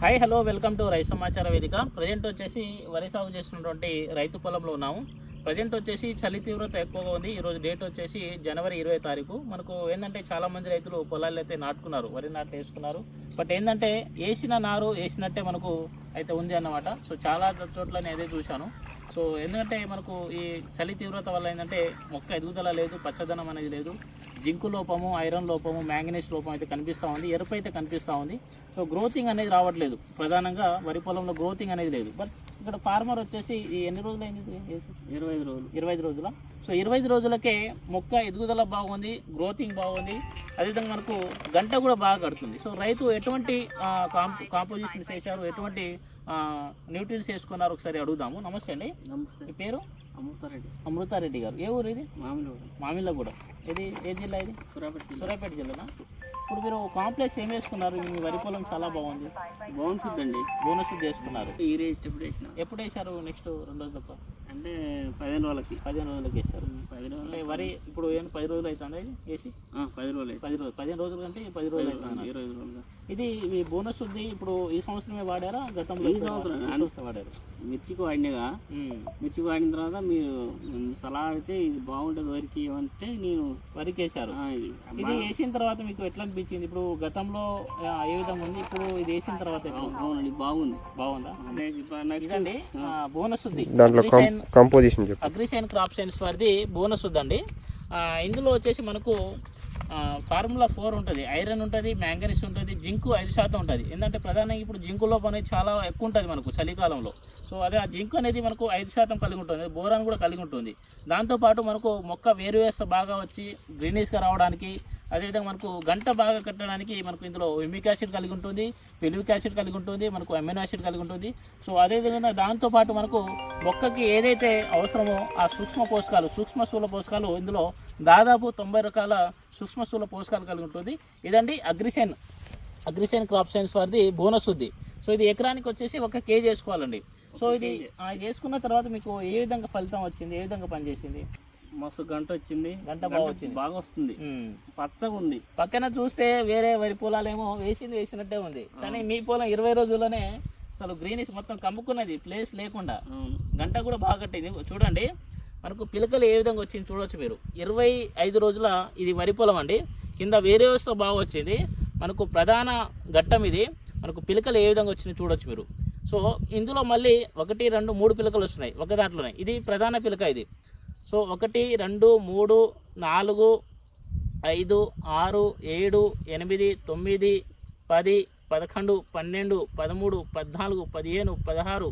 Hi hello welcome to రైతు సమాచార వేదిక ప్రజెంట్ వచ్చేసి వరి సాగు చేస్తున్నటువంటి రైతు పొలంలో ఉన్నాము. ప్రజెంట్ వచ్చేసి చలి తీవ్రత ఎక్కువగా ఉంది. ఈరోజు డేట్ వచ్చేసి జనవరి ఇరవై తారీఖు. మనకు ఏంటంటే చాలామంది రైతులు పొలాలు అయితే నాటుకున్నారు వరి నాట్లు వేసుకున్నారు. బట్ ఏంటంటే వేసిన నారు వేసినట్టే మనకు అయితే ఉంది అన్నమాట. సో చాలా చోట్ల నేను అదే చూశాను. సో ఎందుకంటే మనకు ఈ చలి తీవ్రత వల్ల ఏంటంటే మొక్క ఎదుగుదల లేదు పచ్చదనం అనేది లేదు. జింకు లోపము ఐరన్ లోపము మ్యాంగనీస్ లోపం అయితే కనిపిస్తూ ఉంది ఎరుపు అయితే కనిపిస్తూ ఉంది. సో గ్రోతింగ్ అనేది రావట్లేదు. ప్రధానంగా వరి పొలంలో గ్రోతింగ్ అనేది లేదు. బట్ ఇక్కడ ఫార్మర్ వచ్చేసి ఈ ఎన్ని రోజులు అయింది? ఇరవై ఐదు రోజులు. ఇరవై ఐదు రోజుల? సో ఇరవై ఐదు రోజులకే మొక్క ఎదుగుదల బాగుంది గ్రోతింగ్ బాగుంది. అదేవిధంగా మనకు గంట కూడా బాగా కడుతుంది. సో రైతు ఎటువంటి కాంప కాంపోజిషన్ చేశారు? ఎటువంటి న్యూట్రియన్స్ వేసుకున్నారు ఒకసారి అడుగుదాము. నమస్తే అండి. నమస్తే. పేరు? అమృతారెడ్డి. అమృతారెడ్డి గారు. ఏ ఊరు ఇది? మామిళ్ళ కూడా ఇది ఏ జిల్లా ఇది? సూర్యాపేట సూర్యాపేట జిల్లానా? ఇప్పుడు మీరు కాంప్లెక్స్ ఏం వేసుకున్నారు? మీ వరి పొలం చాలా బాగుంది. బాగుంటుందండి బోనస్ చేసుకున్నారు ఈ రేజ్ ఎప్పుడు వేసిన? ఎప్పుడు వేశారు నెక్స్ట్ రెండు రోజులు తప్ప అంటే పదిహేను రోజులకి. పదిహేను రోజులకి వేస్తారు పది అంటే రోజులు వరి ఇప్పుడు ఏం పది రోజులు అవుతుంది వేసి? పది రోజులు పది రోజులు. పదిహేను రోజుల కంటే పది రోజులు అవుతుంది ఇరవై రోజులు. ఇది ఈ బోనస్ ఉంది. ఇప్పుడు ఈ సంవత్సరమే వాడారా? గతంలో ఈ సంవత్సరం. ఈ వాడారు. మిర్చికి వాడినగా ఉమ్. మిర్చి వాడిన తర్వాత మీరు సలహా అడిగితే ఇది బాగుంటుంది. వరికి అంటే నేను వరికి ఇది ఇది వేసిన తర్వాత మీకు ఎట్లా అనిపించింది ఇప్పుడు గతంలో ఏ విధంగా ఉంది? ఇప్పుడు ఇది వేసిన తర్వాత? అవునండి బాగుంది. బాగుందా? ఇదండి బోనస్ ఉంది దాంట్లో అగ్రిసైన్ కంపోజిషన్ చెప్పు అగ్రిసైన్ క్రాప్ సైన్స్ వారిది బోనస్ ఉందండి ఇందులో వచ్చేసి మనకు ఫార్ములా ఫోర్ ఉంటుంది. ఐరన్ ఉంటుంది మ్యాంగనీస్ ఉంటుంది జింకు ఐదు శాతం ఉంటుంది. ఏంటంటే ప్రధానంగా ఇప్పుడు జింకు లోపం అనేది చాలా ఎక్కువ ఉంటుంది మనకు చలికాలంలో. సో అదే ఆ జింకు అనేది మనకు ఐదు శాతం కలిగి ఉంటుంది. బోరాన్ కూడా కలిగి ఉంటుంది. దాంతోపాటు మనకు మొక్క వేరు వేస్త బాగా వచ్చి గ్రీనీస్గా రావడానికి అదేవిధంగా మనకు గంట బాగా కట్టడానికి మనకు ఇందులో ఎమిక్ యాసిడ్ కలిగి ఉంటుంది పెలివిక్ యాసిడ్ కలిగి ఉంటుంది మనకు అమినో యాసిడ్ కలిగి ఉంటుంది. సో అదేవిధంగా దాంతోపాటు మనకు మొక్కకి ఏదైతే అవసరమో ఆ సూక్ష్మ పోషకాలు సూక్ష్మ స్థూల పోషకాలు ఇందులో దాదాపు తొంభై రకాల సూక్ష్మ స్థూల పోషకాలు కలిగి ఉంటుంది. ఇదండి అగ్రిసైన్. అగ్రిసైన్ క్రాప్ సైన్స్ వారిది బోనస్ ఉంది సో ఇది ఎకరానికి వచ్చేసి ఒక కేజీ వేసుకోవాలండి. సో ఇది ఇది వేసుకున్న తర్వాత మీకు ఏ విధంగా ఫలితం వచ్చింది ఏ విధంగా పనిచేసింది? మస్తు గంట వచ్చింది. గంట బాగా వచ్చింది. బాగా వస్తుంది పచ్చగా ఉంది పక్కన చూస్తే వేరే వరి పొలాలేమో వేసింది వేసినట్టే ఉంది. కానీ మీ పొలం ఇరవై రోజుల్లోనే అసలు గ్రీనిష్ మొత్తం కమ్ముకున్నది ప్లేస్ లేకుండా. గంట కూడా బాగా కట్టింది. చూడండి మనకు పిలకలు ఏ విధంగా వచ్చింది చూడొచ్చు మీరు. ఇరవై ఐదు రోజుల ఇది వరి పొలం అండి. కింద వేరే వస్తూ బాగా వచ్చింది. మనకు ప్రధాన ఘట్టం ఇది. మనకు పిలకలు ఏ విధంగా వచ్చింది చూడొచ్చు మీరు. సో ఇందులో మళ్ళీ ఒకటి రెండు మూడు పిలకలు వస్తున్నాయి ఒక దాంట్లోనే. ఇది ప్రధాన పిలక ఇది. సో ఒకటి రెండు మూడు నాలుగు ఐదు ఆరు ఏడు ఎనిమిది తొమ్మిది పది పదకొండు పన్నెండు పదమూడు పద్నాలుగు పదిహేను పదహారు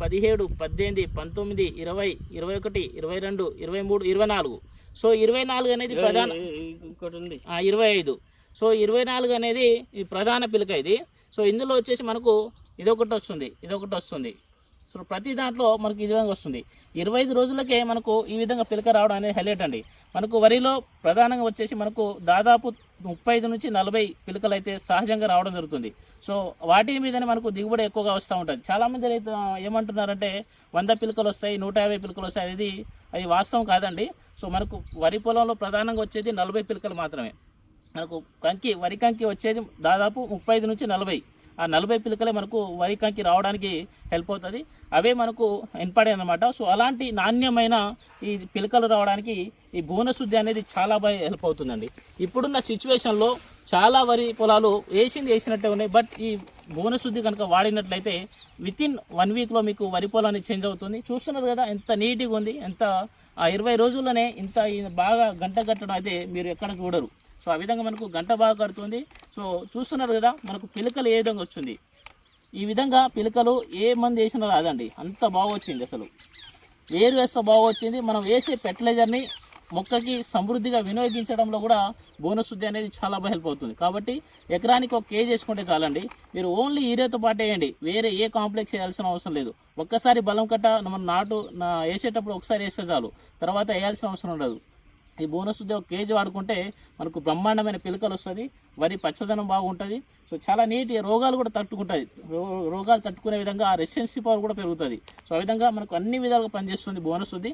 పదిహేడు పద్దెనిమిది పంతొమ్మిది ఇరవై ఇరవై ఒకటి ఇరవై రెండు ఇరవై మూడు ఇరవై నాలుగు. సో ఇరవై నాలుగు అనేది ప్రధాన ఇరవై ఐదు. సో ఇరవై నాలుగు అనేది ఈ ప్రధాన పిలక ఇది. సో ఇందులో వచ్చేసి మనకు ఇదొకటి వస్తుంది ఇదొకటి వస్తుంది. సో ప్రతి దాంట్లో మనకు ఈ విధంగా వస్తుంది. ఇరవై ఐదు రోజులకే మనకు ఈ విధంగా పిలక రావడం అనేది హైలైట్ అండి. మనకు వరిలో ప్రధానంగా వచ్చేసి మనకు దాదాపు ముప్పై ఐదు నుంచి నలభై పిలకలు అయితే సహజంగా రావడం జరుగుతుంది. సో వాటి మీదనే మనకు దిగుబడి ఎక్కువగా వస్తూ ఉంటుంది. చాలామంది రైతు ఏమంటున్నారంటే వంద పిలకలు వస్తాయి నూట యాభై పిలకలు వస్తాయి అది అది వాస్తవం కాదండి. సో మనకు వరి పొలంలో ప్రధానంగా వచ్చేది నలభై పిలకలు మాత్రమే. మనకు కంకి వరి కంకి వచ్చేది దాదాపు ముప్పై నుంచి నలభై. ఆ నలభై పిలకలే మనకు వరి కంకి రావడానికి హెల్ప్ అవుతుంది. అవే మనకు ఎన్పడే అనమాట సో అలాంటి నాణ్యమైన ఈ పిలకలు రావడానికి ఈ భువనశుద్ధి అనేది చాలా బాగా హెల్ప్ అవుతుందండి. ఇప్పుడున్న సిచ్యువేషన్లో చాలా వరి పొలాలు వేసింది వేసినట్టే ఉన్నాయి. బట్ ఈ భువనశుద్ధి కనుక వాడినట్లయితే విత్ ఇన్ వన్ వీక్లో మీకు వరి పొలాన్ని చేంజ్ అవుతుంది. చూస్తున్నారు కదా ఎంత నీట్గా ఉంది. ఎంత ఆ ఇరవై రోజుల్లోనే ఇంత బాగా గంట గట్టడం అయితే మీరు ఎక్కడ చూడరు. సో ఆ విధంగా మనకు గంట బాగా కడుతుంది. సో చూస్తున్నారు కదా మనకు పిలకలు ఏ విధంగా వచ్చింది? ఈ విధంగా పిలకలు ఏ మంది వేసినా రాదండి. అంత బాగా వచ్చింది అసలు. వేరు వేస్తే బాగా వచ్చింది. మనం వేసే ఫెర్టిలైజర్ని మొక్కకి సమృద్ధిగా వినియోగించడంలో కూడా బోనస్ శుద్ధి అనేది చాలా బాగా హెల్ప్ అవుతుంది. కాబట్టి ఎకరానికి ఒక కేజీ వేసుకుంటే చాలండి. మీరు ఓన్లీ ఈరేతో పాటు వేయండి. వేరే ఏ కాంప్లెక్స్ వేయాల్సిన అవసరం లేదు. ఒక్కసారి బలం కట్ట మనం నాటు నా వేసేటప్పుడు ఒకసారి వేస్తే చాలు. తర్వాత వేయాల్సిన అవసరం ఉండదు. ఈ బోనస్ ఉద్యోగ కేజీ వాడుకుంటే మనకు బ్రహ్మాండమైన పిలకలు వస్తుంది వరి పచ్చదనం బాగుంటుంది. సో చాలా నీటి రోగాలు కూడా తట్టుకుంటుంది రో- రోగాలు తట్టుకునే విధంగా ఆ రెసిస్టెన్సీ పవర్ కూడా పెరుగుతుంది. సో ఆ విధంగా మనకు అన్ని విధాలుగా పనిచేస్తుంది బోనస్ ఉంది